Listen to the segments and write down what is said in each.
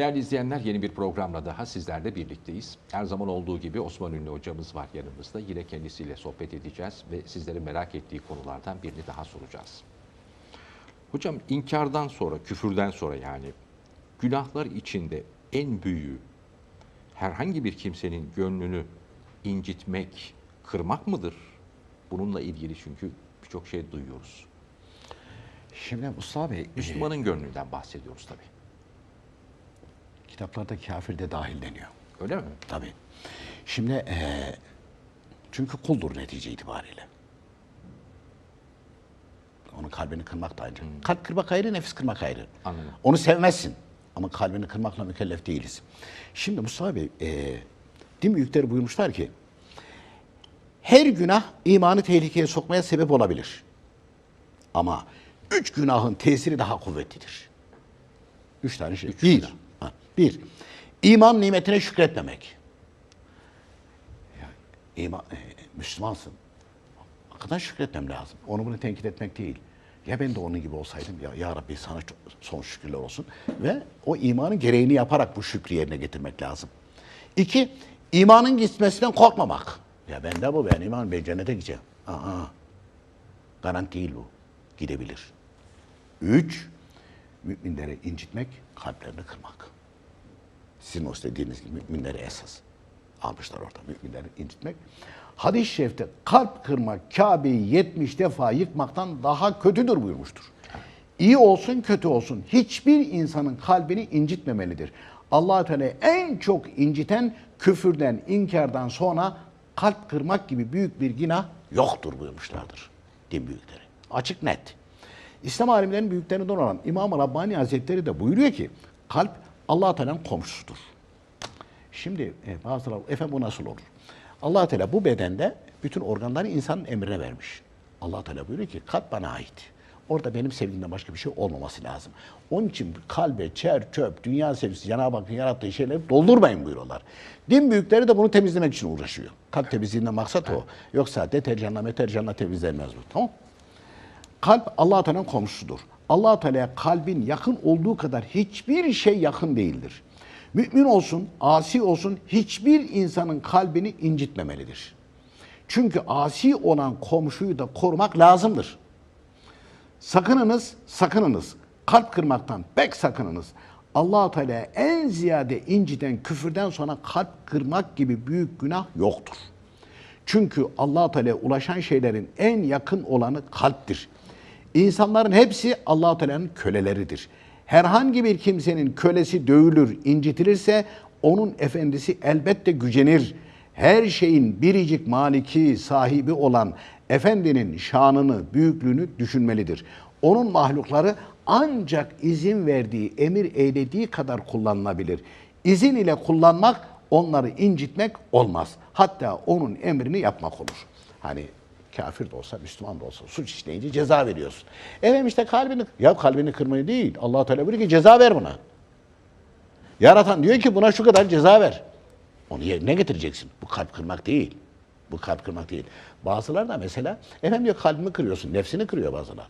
Değerli izleyenler yeni bir programla daha sizlerle birlikteyiz. Her zaman olduğu gibi Osman Ünlü hocamız var yanımızda. Yine kendisiyle sohbet edeceğiz ve sizlerin merak ettiği konulardan birini daha soracağız. Hocam inkardan sonra, küfürden sonra yani günahlar içinde en büyüğü herhangi bir kimsenin gönlünü incitmek, kırmak mıdır? Bununla ilgili çünkü birçok şey duyuyoruz. Şimdi Mustafa Bey, Müslümanın gönlünden bahsediyoruz tabii. Kitaplarda kafir de dahil deniyor. Öyle mi? Tabii. Şimdi eee, çünkü kuldur netice itibariyle. Onun kalbini kırmak da ayrı. Kalp kırmak ayrı, nefis kırmak ayrı. Anladım. Onu sevmezsin. Ama kalbini kırmakla mükellef değiliz. Şimdi Mustafa Bey, eee din büyükleri buyurmuşlar ki, her günah imanı tehlikeye sokmaya sebep olabilir. Ama üç günahın tesiri daha kuvvetlidir. Üç tane şey. Üç bir, günah. Bir, iman nimetine şükretmemek. Ya, iman, e, Müslümansın. Hakikaten şükretmem lazım. Onu bunu tenkit etmek değil. Ya ben de onun gibi olsaydım ya, ya Rabbi sana çok- son şükürler olsun. Ve o imanın gereğini yaparak bu şükrü yerine getirmek lazım. İki, imanın gitmesinden korkmamak. Ya ben de bu ben iman ben cennete gideceğim. Aa, garanti değil bu. Gidebilir. Üç, müminleri incitmek, kalplerini kırmak. Sizin o dediğiniz gibi müminleri esas almışlar orada. Müminleri incitmek. Hadis-i şerifte kalp kırmak Kabe'yi 70 defa yıkmaktan daha kötüdür buyurmuştur. İyi olsun kötü olsun hiçbir insanın kalbini incitmemelidir. allah Teala en çok inciten küfürden, inkardan sonra kalp kırmak gibi büyük bir günah yoktur buyurmuşlardır din büyükleri. Açık net. İslam alimlerinin büyüklerinden olan İmam-ı Rabbani Hazretleri de buyuruyor ki kalp allah Teala'nın komşusudur. Şimdi e, bazıları efendim bu nasıl olur? allah Teala bu bedende bütün organları insanın emrine vermiş. allah Teala buyuruyor ki kalp bana ait. Orada benim sevgimden başka bir şey olmaması lazım. Onun için kalbe çer, çöp, dünya sevgisi, Cenab-ı Hakk'ın yarattığı şeyleri doldurmayın buyuruyorlar. Din büyükleri de bunu temizlemek için uğraşıyor. Kalp temizliğinden maksat o. Yoksa deterjanla meterjanla temizlenmez bu. Tamam Kalp allah Teala'nın komşusudur. Allah Teala'ya kalbin yakın olduğu kadar hiçbir şey yakın değildir. Mümin olsun, asi olsun hiçbir insanın kalbini incitmemelidir. Çünkü asi olan komşuyu da korumak lazımdır. Sakınınız, sakınınız. Kalp kırmaktan pek sakınınız. allah Teala en ziyade inciten küfürden sonra kalp kırmak gibi büyük günah yoktur. Çünkü allah Teala'ya ulaşan şeylerin en yakın olanı kalptir. İnsanların hepsi allah Teala'nın köleleridir. Herhangi bir kimsenin kölesi dövülür, incitilirse onun efendisi elbette gücenir. Her şeyin biricik maliki, sahibi olan efendinin şanını, büyüklüğünü düşünmelidir. Onun mahlukları ancak izin verdiği, emir eylediği kadar kullanılabilir. İzin ile kullanmak, onları incitmek olmaz. Hatta onun emrini yapmak olur. Hani kafir de olsa, Müslüman da olsa suç işleyince ceza veriyorsun. Efendim işte kalbini, ya kalbini kırmayı değil. allah Teala buyuruyor ki ceza ver buna. Yaratan diyor ki buna şu kadar ceza ver. Onu yerine getireceksin. Bu kalp kırmak değil. Bu kalp kırmak değil. Bazıları da mesela efendim diyor kalbimi kırıyorsun. Nefsini kırıyor bazılar.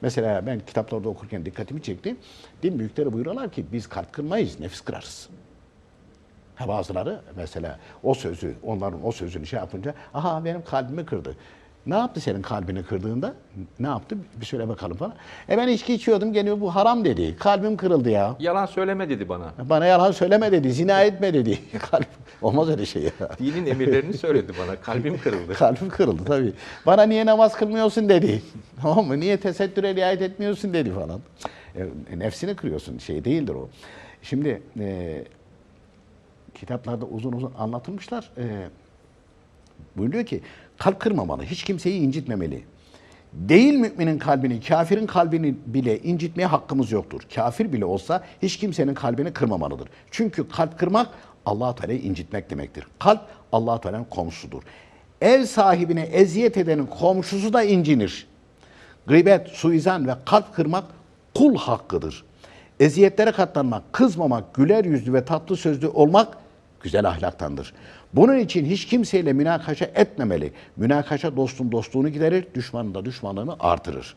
Mesela ben kitaplarda okurken dikkatimi çekti. Din büyükleri buyuruyorlar ki biz kalp kırmayız, nefis kırarız. Ha bazıları mesela o sözü, onların o sözünü şey yapınca, aha benim kalbimi kırdı. Ne yaptı senin kalbini kırdığında? Ne yaptı? Bir söyle bakalım falan. E ben içki içiyordum gene bu haram dedi. Kalbim kırıldı ya. Yalan söyleme dedi bana. Bana yalan söyleme dedi, zina etme dedi. Kalp, olmaz öyle şey ya. Dinin emirlerini söyledi bana. Kalbim kırıldı. Kalbim kırıldı tabii. Bana niye namaz kılmıyorsun dedi. Tamam mı? Niye tesettüre riayet etmiyorsun dedi falan. E, nefsini kırıyorsun. Şey değildir o. Şimdi e, kitaplarda uzun uzun anlatılmışlar. E, buyuruyor ki kalp kırmamalı. Hiç kimseyi incitmemeli. Değil müminin kalbini, kafirin kalbini bile incitmeye hakkımız yoktur. Kafir bile olsa hiç kimsenin kalbini kırmamalıdır. Çünkü kalp kırmak allah Teala'yı incitmek demektir. Kalp allah Teala'nın komşusudur. Ev sahibine eziyet edenin komşusu da incinir. Gıybet, suizan ve kalp kırmak kul hakkıdır. Eziyetlere katlanmak, kızmamak, güler yüzlü ve tatlı sözlü olmak güzel ahlaktandır. Bunun için hiç kimseyle münakaşa etmemeli. Münakaşa dostun dostluğunu giderir, düşmanın da düşmanlığını artırır.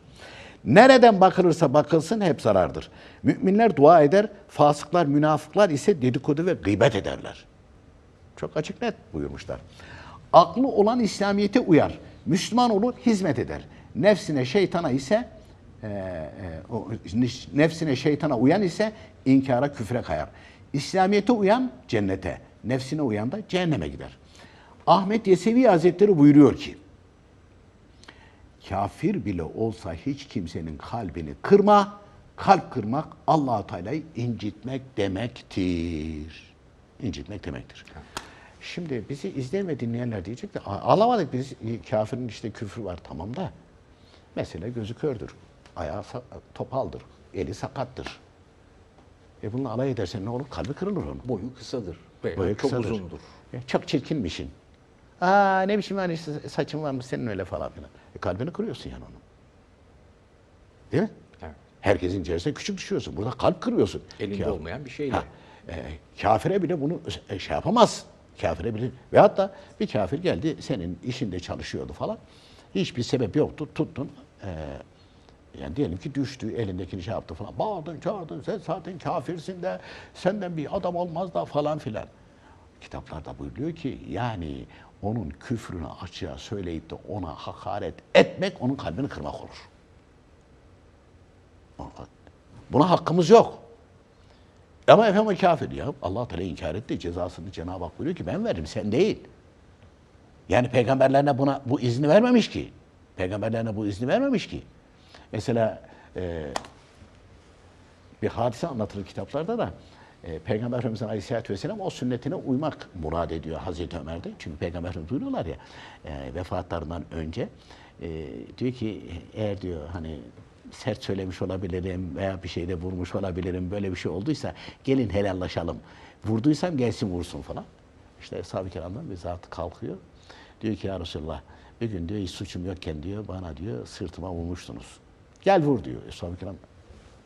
Nereden bakılırsa bakılsın hep zarardır. Müminler dua eder, fasıklar, münafıklar ise dedikodu ve gıybet ederler. Çok açık net buyurmuşlar. Aklı olan İslamiyet'e uyar. Müslüman olur, hizmet eder. Nefsine, şeytana ise e, e, o, nefsine, şeytana uyan ise inkara, küfre kayar. İslamiyet'e uyan cennete, nefsine uyan da cehenneme gider. Ahmet Yesevi Hazretleri buyuruyor ki, kafir bile olsa hiç kimsenin kalbini kırma. Kalp kırmak allah Teala'yı incitmek demektir. İncitmek demektir. Şimdi bizi izleyen ve dinleyenler diyecek de "Aa, alamadık biz kafirin işte küfrü var tamam da. Mesela gözü kördür, ayağı topaldır, eli sakattır. E bununla alay edersen ne olur? Kalbi kırılır onun. Boyu kısadır veya Boyu çok kısadır. uzundur. Ya çok çirkinmişsin. Aa ne biçim hani saçın varmış senin öyle falan filan. E, kalbini kırıyorsun yani onun. Değil mi? Evet. Herkesin içerisinde küçük düşüyorsun. Burada kalp kırıyorsun. Elinde Ka- olmayan bir şeyle. Ha, e, kafire bile bunu e, şey yapamaz. Kafire bile. Ve hatta bir kafir geldi senin işinde çalışıyordu falan. Hiçbir sebep yoktu. Tuttun. e, yani diyelim ki düştü, elindekini şey yaptı falan. Bağırdın, çağırdın, sen zaten kafirsin de senden bir adam olmaz da falan filan. Kitaplarda buyuruyor ki yani onun küfrünü açığa söyleyip de ona hakaret etmek onun kalbini kırmak olur. Buna hakkımız yok. Ama efendim o kafir ya. Allah Teala inkar etti. Cezasını Cenab-ı Hak buyuruyor ki ben veririm sen değil. Yani peygamberlerine buna bu izni vermemiş ki. Peygamberlerine bu izni vermemiş ki. Mesela e, bir hadise anlatılır kitaplarda da e, Peygamber Efendimiz'in Aleyhisselatü Vesselam o sünnetine uymak murad ediyor Hazreti Ömer'de. Çünkü Peygamber Efendimiz buyuruyorlar ya e, vefatlarından önce e, diyor ki eğer diyor hani sert söylemiş olabilirim veya bir şeyde vurmuş olabilirim böyle bir şey olduysa gelin helallaşalım. Vurduysam gelsin vursun falan. İşte Eshab-ı Kiram'dan bir zat kalkıyor. Diyor ki ya Resulallah bir gün diyor hiç suçum yokken diyor bana diyor sırtıma vurmuştunuz. Gel vur diyor. Eshab-ı Kiram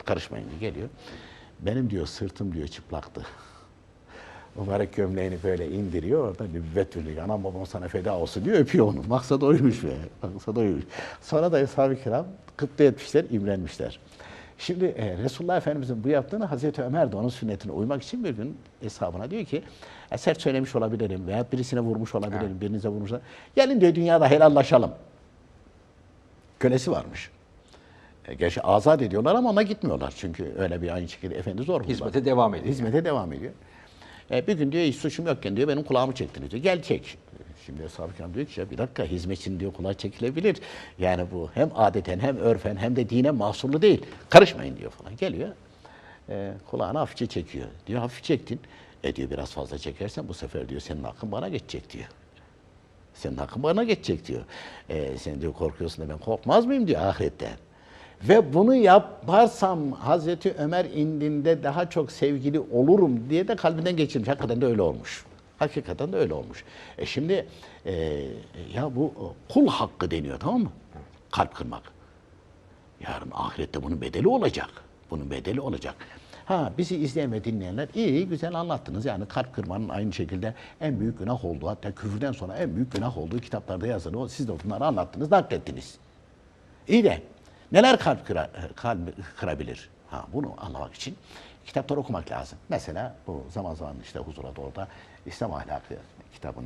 karışmayın diye geliyor. Benim diyor sırtım diyor çıplaktı. Mübarek gömleğini böyle indiriyor. Orada nübüvvet veriyor. Anam babam sana feda olsun diyor. Öpüyor onu. Maksat oymuş be. Maksat oymuş. Sonra da Eshab-ı Kiram kıpta etmişler, imrenmişler. Şimdi e, Resulullah Efendimizin bu yaptığını Hazreti Ömer de onun sünnetine uymak için bir gün hesabına diyor ki "E, sert söylemiş olabilirim veya birisine vurmuş olabilirim, birinize vurmuş olabilirim. Gelin diyor dünyada helallaşalım. Kölesi varmış. E, Gerçi azat ediyorlar ama ona gitmiyorlar. Çünkü öyle bir aynı şekilde efendi zor buldular. Hizmete devam ediyor. Hizmete devam ediyor. E, bir gün diyor hiç suçum yokken diyor benim kulağımı çektiniz diyor. Gel çek. Şimdi Eshab-ı Kiram diyor ki ya bir dakika hizmetçinin diyor kulağı çekilebilir. Yani bu hem adeten hem örfen hem de dine mahsurlu değil. Karışmayın diyor falan. Geliyor. E, kulağını hafifçe çekiyor. Diyor hafif çektin. E diyor biraz fazla çekersen bu sefer diyor senin hakkın bana geçecek diyor. Senin hakkın bana geçecek diyor. E, sen diyor korkuyorsun da ben korkmaz mıyım diyor ahiretten. Ve bunu yaparsam Hazreti Ömer indinde daha çok sevgili olurum diye de kalbinden geçirmiş. Hakikaten de öyle olmuş. Hakikaten de öyle olmuş. E şimdi e, ya bu e, kul hakkı deniyor tamam mı? Kalp kırmak. Yarın ahirette bunun bedeli olacak. Bunun bedeli olacak. Ha bizi izleyen ve dinleyenler iyi güzel anlattınız. Yani kalp kırmanın aynı şekilde en büyük günah olduğu hatta küfürden sonra en büyük günah olduğu kitaplarda yazılı. Siz de bunları anlattınız, naklettiniz. İyi de neler kalp kıra, kalbi kırabilir? Ha, bunu anlamak için kitapları okumak lazım. Mesela bu zaman zaman işte huzura doğruda İslam ahlakı kitabın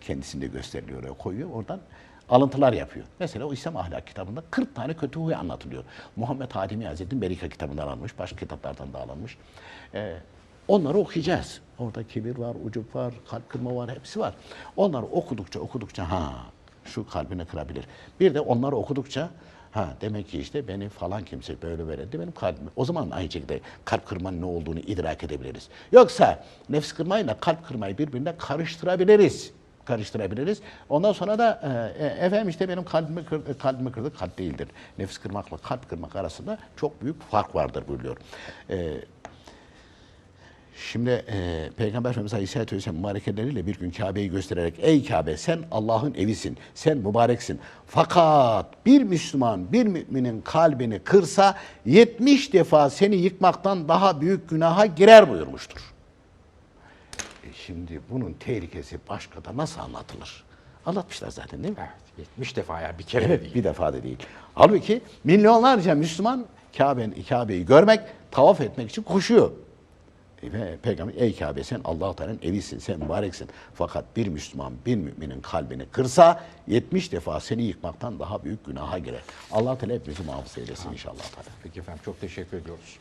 kendisinde gösteriliyor, oraya koyuyor. Oradan alıntılar yapıyor. Mesela o İslam ahlak kitabında 40 tane kötü huy anlatılıyor. Muhammed Hadimi Hazretleri'nin Berika kitabından alınmış, başka kitaplardan da alınmış. Ee, onları okuyacağız. Orada kibir var, ucup var, kalp kırma var, hepsi var. Onları okudukça okudukça ha şu kalbini kırabilir. Bir de onları okudukça ha demek ki işte beni falan kimse böyle verildi benim kalbim. O zaman aynı şekilde kalp kırmanın ne olduğunu idrak edebiliriz. Yoksa nefs kırmayla kalp kırmayı birbirine karıştırabiliriz karıştırabiliriz. Ondan sonra da e, e, efendim işte benim kalbimi kırdı, kalbimi kırdı, kalp değildir. Nefis kırmakla kalp kırmak arasında çok büyük fark vardır buyuruyor. E, Şimdi e, Peygamber Efendimiz Aleyhisselatü Vesselam mübarekeleriyle bir gün Kabe'yi göstererek Ey Kabe sen Allah'ın evisin, sen mübareksin. Fakat bir Müslüman bir müminin kalbini kırsa 70 defa seni yıkmaktan daha büyük günaha girer buyurmuştur. E şimdi bunun tehlikesi başka da nasıl anlatılır? Anlatmışlar zaten değil mi? Evet, 70 defa yani bir kere de Evet, değil. bir defa da değil. Halbuki milyonlarca Müslüman Kabe'yi Kabe'yi görmek, tavaf etmek için koşuyor. Ve Peygamber ey Kabe sen Allah Teala'nın evisin, sen mübareksin. Fakat bir Müslüman bir müminin kalbini kırsa 70 defa seni yıkmaktan daha büyük günaha girer. Allah Teala hepimizi muhafaza eylesin inşallah Teala. Peki efendim çok teşekkür ediyoruz.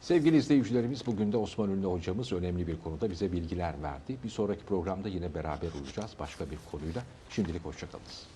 Sevgili izleyicilerimiz bugün de Osman Ünlü hocamız önemli bir konuda bize bilgiler verdi. Bir sonraki programda yine beraber olacağız başka bir konuyla. Şimdilik hoşçakalınız.